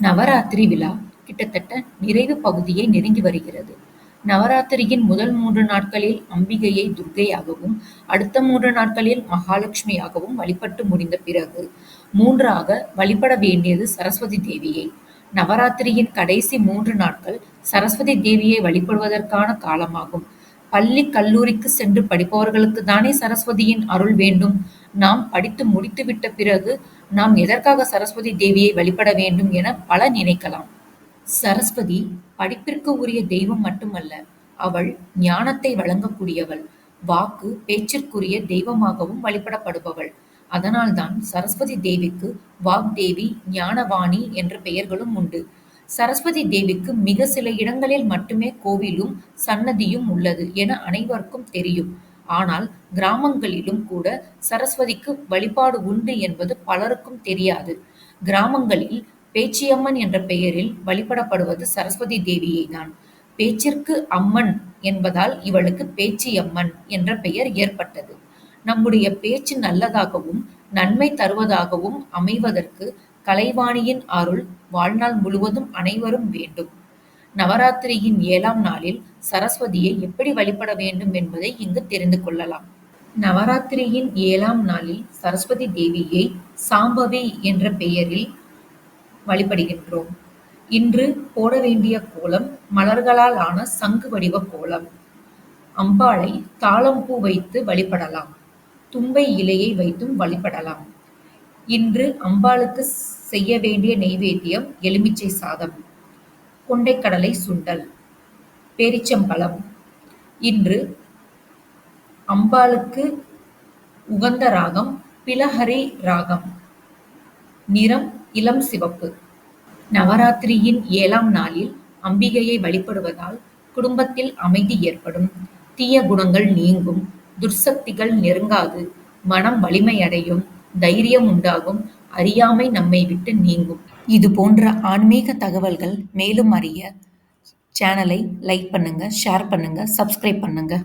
நவராத்திரி விழா கிட்டத்தட்ட நிறைவு பகுதியை நெருங்கி வருகிறது. நவராத்திரியின் முதல் மூன்று நாட்களில் அம்பிகையை துர்க்கையாகவும், அடுத்த மூன்று நாட்களில் மகாலட்சுமியாகவும் வழிபட்டு முடிந்த பிறகு, மூன்றாக வழிபட வேண்டியது சரஸ்வதி தேவியை. நவராத்திரியின் கடைசி மூன்று நாட்கள் சரஸ்வதி தேவியை வழிபடுவதற்கான காலமாகும். பள்ளி, கல்லூரிக்கு சென்று படிப்பவர்களுக்கு தானே சரஸ்வதியின் அருள் வேண்டும். நாம் படித்து முடித்து விட்ட பிறகு, நாம் எதற்காக சரஸ்வதி தேவியை வழிபட வேண்டும் என பல நினைக்கலாம். சரஸ்வதி படிப்பிற்கு உரிய தெய்வம் மட்டுமல்ல. அவள் ஞானத்தை வழங்கக்கூடியவள். வாக்கு, பேச்சிற்குரிய தெய்வமாகவும் வழிபடப்படுபவள். அதனால் தான் சரஸ்வதி தேவிக்கு வாக்தேவி, ஞானவாணி என்ற பெயர்களும் உண்டு. சரஸ்வதி தேவிக்கு மிக சில இடங்களில் மட்டுமே கோவிலும், சன்னதியும் உள்ளது என அனைவருக்கும் தெரியும். ஆனால் கிராமங்களிலும் கூட சரஸ்வதிக்கு வழிபாடு உண்டு என்பது பலருக்கும் தெரியாது. கிராமங்களில் பேச்சியம்மன் என்ற பெயரில் வழிபடப்படுவது சரஸ்வதி தேவியை தான். பேச்சிற்கு அம்மன் என்பதால் இவளுக்கு பேச்சியம்மன் என்ற பெயர் ஏற்பட்டது. நம்முடைய பேச்சு நல்லதாகவும், நன்மை தருவதாகவும் அமைவதற்கு கலைவாணியின் அருள் வாழ்நாள் முழுவதும் அனைவரும் வேண்டும். நவராத்திரியின் ஏழாம் நாளில் சரஸ்வதியை எப்படி வழிபட வேண்டும் என்பதை இங்கு தெரிந்து கொள்ளலாம். நவராத்திரியின் ஏழாம் நாளில் சரஸ்வதி தேவியை சாம்பவி என்ற பெயரில் வழிபடுகின்றோம். இன்று போட வேண்டிய கோலம் மலர்களால் ஆன சங்கு வடிவ கோலம். அம்பாளை தாளம்பூ வைத்து வழிபடலாம். தும்பை இலையை வைத்தும் வழிபடலாம். இன்று அம்பாளுக்கு செய்ய வேண்டிய நெய்வேத்தியம் எலுமிச்சை சாதம், கொண்டைக்கடலை சுண்டல், பேரீச்சம்பழம். இன்று அம்பாளுக்கு உகந்த ராகம் பிலஹரி ராகம். நிறம் இளம் சிவப்பு. நவராத்திரியின் ஏழாம் நாளில் அம்பிகையை வழிபடுவதால் குடும்பத்தில் அமைதி ஏற்படும். தீய குணங்கள் நீங்கும். துர்சக்திகள் நெருங்காது. மனம் வலிமையடையும். தைரியம் உண்டாகும். அறியாமை நம்மை விட்டு நீங்கும். இது போன்ற ஆன்மீக தகவல்கள் மேலும் அறிய சேனலை லைக் பண்ணுங்கள் ஷேர் பண்ணுங்கள் சப்ஸ்கிரைப் பண்ணுங்கள்